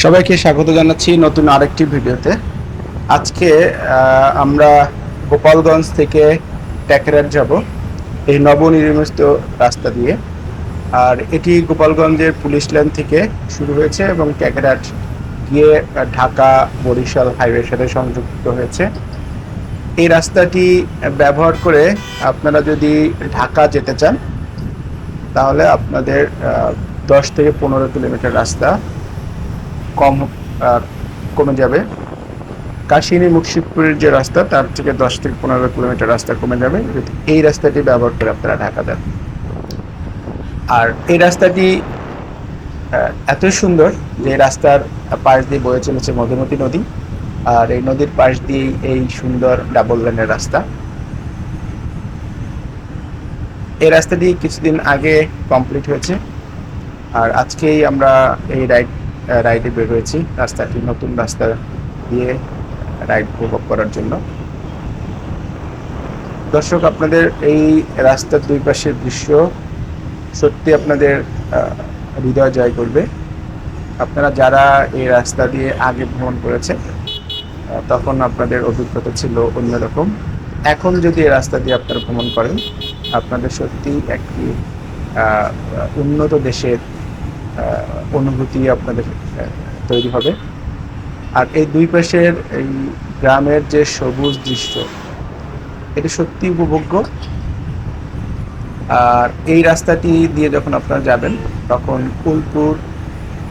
সবাইকে স্বাগত জানাচ্ছি নতুন আরেকটি ভিডিওতে। আজকে আমরা গোপালগঞ্জ থেকে ট্যাকেরাট যাব, এই নবনির্মিত রাস্তা দিয়ে। আর এটি গোপালগঞ্জের পুলিশ লাইন থেকে শুরু হয়েছে এবং ট্যাকেরাট গিয়ে ঢাকা বরিশাল হাইওয়ের সাথে সংযুক্ত হয়েছে। এই রাস্তাটি ব্যবহার করে আপনারা যদি ঢাকা যেতে চান, তাহলে আপনাদের দশ থেকে পনেরো কিলোমিটার রাস্তা কম কমে যাবে। কাশিনী মুর্শিদপুরের যে রাস্তা, তার থেকে দশ থেকে পনেরো কিলোমিটার রাস্তা কমে যাবে। এই রাস্তাটি ব্যবহার করে আপনারা ঢাকা যান। আর এই রাস্তাটি এতই সুন্দর যে রাস্তার পাশ দিয়ে বয়ে চলেছে মধুমতি নদী। আর এই নদীর পাশ দিয়েই এই সুন্দর ডাবল লাইনের রাস্তা। এই রাস্তাটি কিছুদিন আগে কমপ্লিট হয়েছে। আর আজকেই আমরা এই রাইড রাইডে বের হয়েছি। রাস্তাটি নতুন রাস্তা দিয়ে রাইড উপভোগ করার জন্য। দর্শক, আপনাদের এই রাস্তার দুই পাশের দৃশ্য সত্যি আপনাদের হৃদয় জয় করবে। আপনারা যারা এই রাস্তা দিয়ে আগে ভ্রমণ করেছেন তখন আপনাদের অভিজ্ঞতা ছিল অন্যরকম। এখন যদি এই রাস্তা দিয়ে আপনারা ভ্রমণ করেন, আপনাদের সত্যি একটি উন্নত দেশের অনুভূতি আপনাদের তৈরি হবে। আর এই দুই পাশের এই গ্রামের যে সবুজ দৃশ্য, এটা সত্যি উপভোগ্য। আর এই রাস্তাটি দিয়ে যখন আপনারা যাবেন, তখন ফুলপুর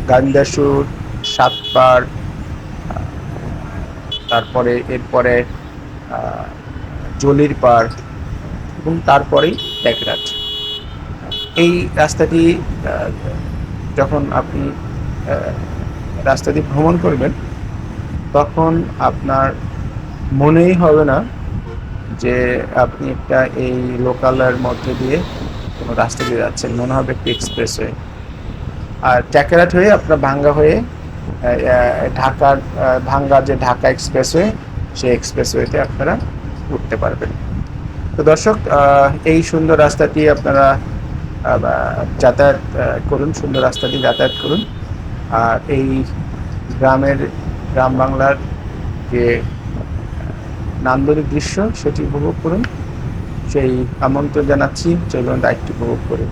গান্দাসুর সাতপাড় তারপরে এরপরে জলির পাড় এবং তারপরেই ট্যাকরাট এই রাস্তাটি যখন আপনি রাস্তা দিয়ে ভ্রমণ করবেন, তখন আপনার মনেই হবে না যে আপনি একটা এই লোকালের মধ্যে দিয়ে কোনো রাস্তা দিয়ে যাচ্ছেন। মনে হবে একটি এক্সপ্রেস হয়ে। আর ট্যাকেরাট হয়ে আপনার ভাঙ্গা হয়ে ঢাকার ভাঙ্গা যে ঢাকা এক্সপ্রেস এক্সপ্রেসওয়ে সেই এক্সপ্রেসওয়েতে আপনারা উঠতে পারবেন। তো দর্শক এই সুন্দর রাস্তাটি আপনারা যাতায়াত করুন, সুন্দর রাস্তা দিয়ে যাতায়াত করুন। আর এই গ্রামের, গ্রাম বাংলার যে নান্দনিক দৃশ্য, সেটি উপভোগ করুন। সেই আমন্ত্রণ জানাচ্ছি। চলুন রাইডটি উপভোগ করুন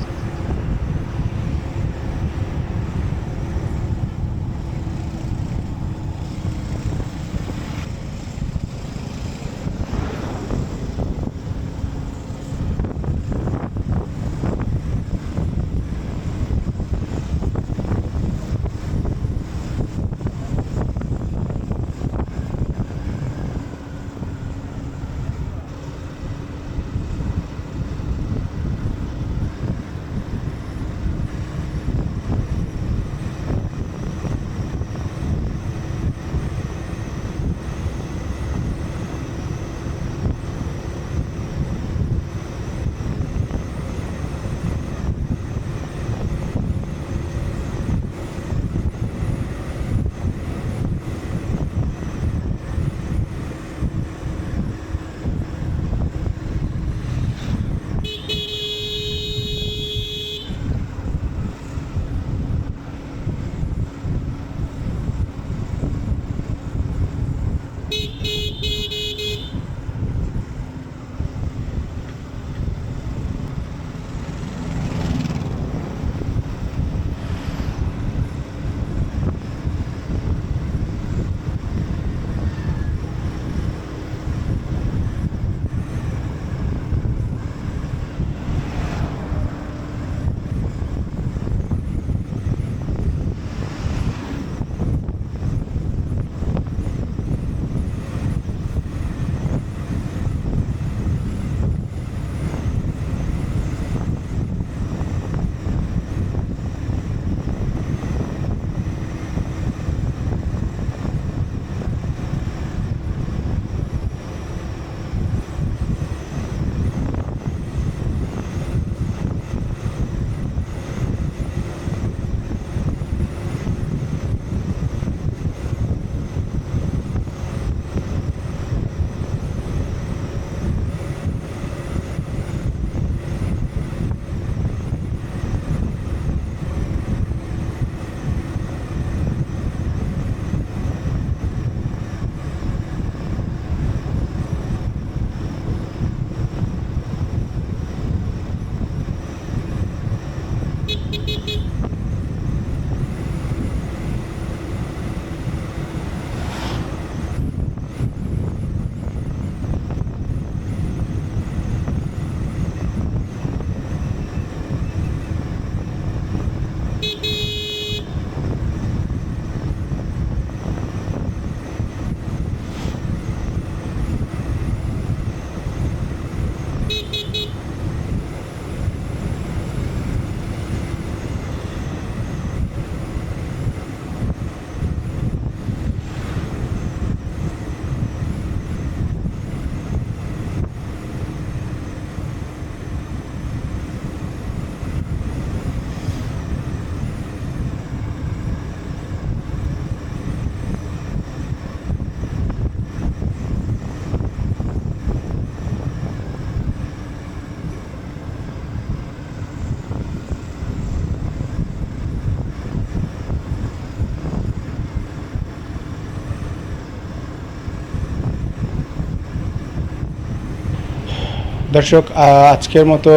দর্শক আজকের মতো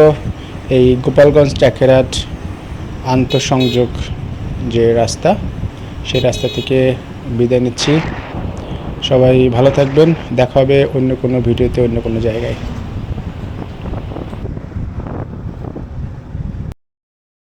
এই গোপালগঞ্জ ট্যাকেরাট আন্তঃসংযোগ যে রাস্তা, সেই রাস্তা থেকে বিদায় নিচ্ছি। সবাই ভালো থাকবেন। দেখা হবে অন্য কোনো ভিডিওতে অন্য কোনো জায়গায়।